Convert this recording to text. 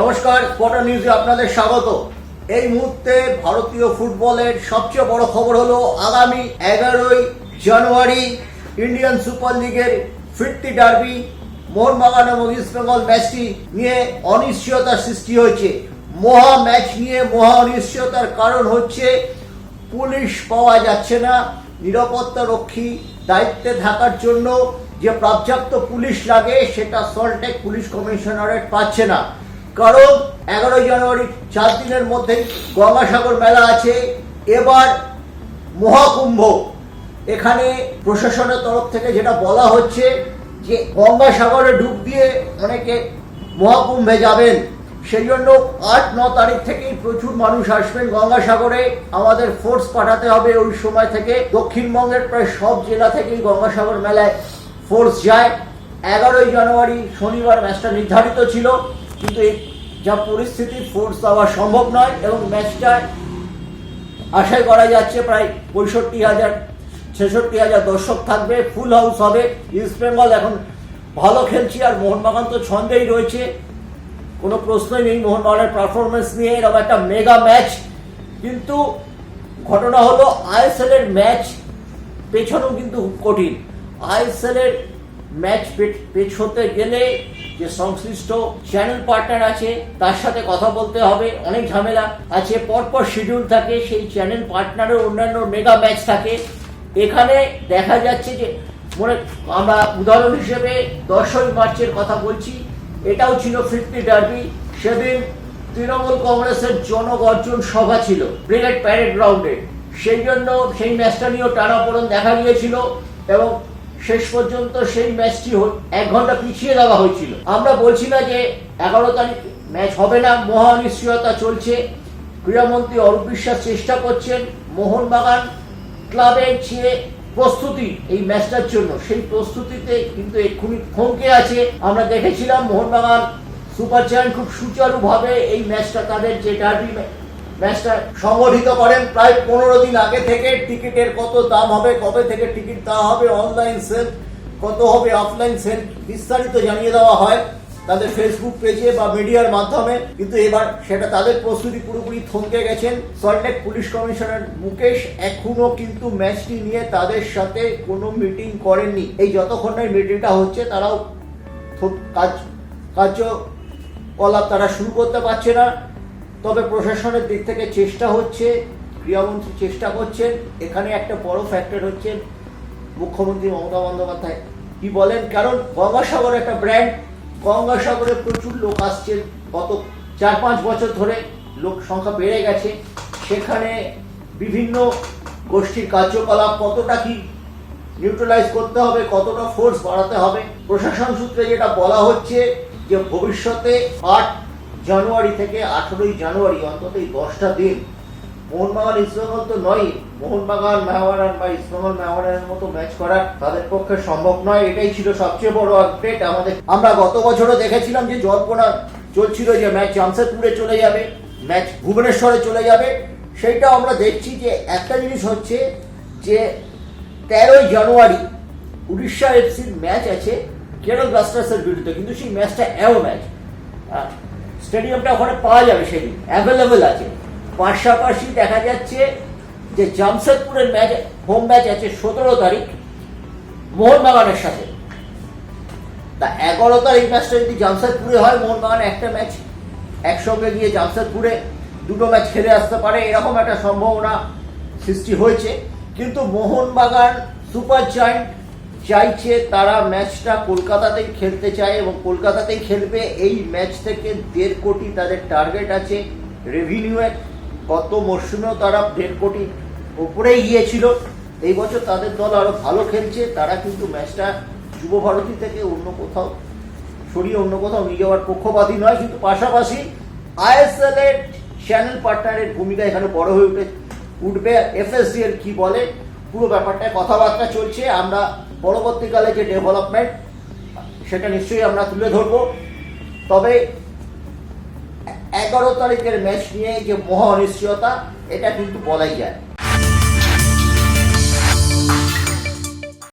নমস্কার স্পটার নিউজে আপনাদের স্বাগত। এই মুহূর্তে ভারতীয় ফুটবলের সবচেয়ে বড় খবর হলো আগামী এগারোই জানুয়ারি ইন্ডিয়ান সুপার লিগের ফিরতি ডার্বি, মোহনবাগান এবং ইস্ট বেঙ্গল ম্যাচটি নিয়ে অনিশ্চয়তার সৃষ্টি হয়েছে। মহা ম্যাচ নিয়ে মহা অনিশ্চয়তার কারণ হচ্ছে পুলিশ পাওয়া যাচ্ছে না, নিরাপত্তা রক্ষী দায়িত্বে থাকার জন্য যে পর্যাপ্ত পুলিশ লাগে সেটা সল্টেক পুলিশ কমিশনারেট পাচ্ছে না। কারণ এগারোই জানুয়ারি চার দিনের মধ্যেই গঙ্গাসাগর মেলা আছে। এবার মহাকুম্ভ। এখানে প্রশাসনের তরফ থেকে যেটা বলা হচ্ছে যে গঙ্গাসাগরে ডুব দিয়ে অনেকে মহাকুম্ভে যাবেন। সেই জন্য আট, ন তারিখ থেকেই প্রচুর মানুষ আসবেন গঙ্গাসাগরে। আমাদের ফোর্স পাঠাতে হবে ওই সময় থেকে। দক্ষিণবঙ্গের প্রায় সব জেলা থেকেই গঙ্গাসাগর মেলায় ফোর্স যায়। এগারোই জানুয়ারি শনিবার ম্যাচটা নির্ধারিত ছিল। কিন্তু এই যা পরিস্থিতি ফোর্স দেওয়া সম্ভব নয় এবং ম্যাচটায় আশাই করা যাচ্ছে প্রায় পঁয়ষট্টি হাজার, ছেষট্টি হাজার দর্শক থাকবে ফুল হাউস হবে। ইস্ট বেঙ্গল এখন ভালো খেলছে আর মোহনবাগান তো ছন্দেই রয়েছে। কোনো প্রশ্নই নেই মোহনবাগানের পারফরমেন্স নিয়ে, এরকম একটা মেগা ম্যাচ কিন্তু ঘটনা হলো আইএসএল এর ম্যাচ পেছনেও কিন্তু কঠিন। আইএসএল এর ম্যাচ পেছোতে গেলে যে সংশ্লিষ্ট চ্যানেল পার্টনার আছে, তার সাথে কথা বলতে হবে, অনেক ঝামেলা আছে, পরপর শিডিউল থাকে, সেই চ্যানেল পার্টনারের অন্যান্য মেগা ম্যাচ থাকে। এখানে দেখা যাচ্ছে যে, মনে, আমরা উদাহরণ হিসেবে দশই মার্চের কথা বলছি, এটাও ছিল ফিফটি ডার্বি সেদিন তৃণমূল কংগ্রেসের জনগর্জন সভা ছিল, ব্রিগেড প্যারেড গ্রাউন্ডে সেই জন্য সেই ম্যাচটা নিয়েও টানাপোড়ন দেখা গিয়েছিল এবং শেষ পর্যন্ত সেই ম্যাচটি এক ঘণ্টা পিছিয়ে দেওয়া হয়েছিল। আমরা বলছি না যে এগারো তারিখ ম্যাচ হবে না মহা অনিশ্চয়তা চলছে। ক্রীড়ামন্ত্রী অরূপ বিশ্বাস চেষ্টা করছেন মোহনবাগান ক্লাবের যে প্রস্তুতি এই ম্যাচটার জন্য। সেই প্রস্তুতিতে কিন্তু এক্ষুনি থমকে আছে। আমরা দেখেছিলাম মোহনবাগান সুপার জায়ান্ট খুব সুচারুভাবে এই ম্যাচটা তাদের যে ডার্বি ম্যাচটা সংগঠিত করেন প্রায় পনেরো দিন আগে থেকে। টিকিটের কত দাম হবে, কবে থেকে টিকিট দেওয়া হবে অনলাইন সেল কত হবে অফলাইন সেল বিস্তারিত জানিয়ে দেওয়া হয় তাদের ফেসবুক পেজে বা মিডিয়ার মাধ্যমে। কিন্তু এবার সেটা তাদের প্রস্তুতি পুরোপুরি থমকে গেছেন। সল্টলেক পুলিশ কমিশনার মুকেশ এখনও কিন্তু ম্যাচটি নিয়ে তাদের সাথে কোনো মিটিং করেননি। এই যতক্ষণ না মিটিংটা হচ্ছে, তারাও কাজ কার্যকলাপ তারা শুরু করতে পারছে না। তবে প্রশাসনের দিক থেকে চেষ্টা হচ্ছে, ক্রীড়ামন্ত্রী চেষ্টা করছেন। এখানে একটা বড় ফ্যাক্টর হচ্ছে মুখ্যমন্ত্রী মমতা বন্দ্যোপাধ্যায়। কি বলেন? কারণ গঙ্গাসাগর একটা ব্র্যান্ড গঙ্গাসাগরে প্রচুর লোক আসছেন। গত চার পাঁচ বছর ধরে লোক সংখ্যা বেড়ে গেছে। সেখানে বিভিন্ন গোষ্ঠীর কার্যকলাপ কতটা কি নিউট্রালাইজ করতে হবে, কতটা ফোর্স বাড়াতে হবে, প্রশাসন সূত্রে যেটা বলা হচ্ছে যে ভবিষ্যতে আট জানুয়ারি থেকে আঠেরোই জানুয়ারি অন্তত এই দশটা দিন মোহনবাগান ইসলামল তো নয়, মোহনবাগান মেহমারান বা ইসলামল মেহমারানের মতো ম্যাচ করা তাদের পক্ষে সম্ভব নয়। এটাই ছিল সবচেয়ে বড় আপডেট আমাদের আমরা গত বছরও দেখেছিলাম যে জল্পনা চলছিল যে ম্যাচ জামশেদপুরে চলে যাবে ম্যাচ ভুবনেশ্বরে চলে যাবে। সেইটাও আমরা দেখছি যে একটা জিনিস হচ্ছে যে তেরোই জানুয়ারি উড়িষ্যা এফসির ম্যাচ আছে কেরল ব্লাস্টার্সের বিরুদ্ধে। কিন্তু সেই ম্যাচটা এও ম্যাচ স্টেডিয়ামটা ওখানে পাওয়া যাবে সেদিন অ্যাভেলেবেল আছে। পাশাপাশি দেখা যাচ্ছে যে জামশেদপুরের ম্যাচ হোম ম্যাচ আছে সতেরো তারিখ, মোহনবাগানের সাথে। তা এগারো তারিখ ম্যাচটা যদি জামশেদপুরে হয়, মোহনবাগান একটা ম্যাচ একসঙ্গে গিয়ে জামশেদপুরে দুটো ম্যাচ খেলে আসতে পারে, এরকম একটা সম্ভাবনা সৃষ্টি হয়েছে। কিন্তু মোহনবাগান সুপার জায়েন্ট চাইছে তারা ম্যাচটা কলকাতাতেই খেলতে চায় এবং কলকাতাতেই খেলবে। এই ম্যাচ থেকে দেড় কোটি তাদের টার্গেট আছে। রেভিনিউয়ের গত মরশুমেও তারা দেড় কোটি ওপরেই গিয়েছিল। এই বছর তাদের দল আরও ভালো খেলছে। তারা কিন্তু ম্যাচটা যুব ভারতী থেকে অন্য কোথাও, সরিয়ে অন্য কোথাও নিয়ে যাওয়ার পক্ষপাতী নয়। কিন্তু পাশাপাশি আইএসএল এর চ্যানেল পার্টনারের ভূমিকা এখানে বড় হয়ে উঠে, উঠবে। এফএসডি এর কি বলে? পুরো ব্যাপারটায় কথাবার্তা চলছে, আমরা পরবর্তীকালে যে ডেভেলপমেন্ট সেটা নিশ্চয়ই আমরা তুলে ধরব। তবে এগারো তারিখের ম্যাচ নিয়ে যে মহা অনিশ্চয়তা, এটা কিন্তু বলাই যায়।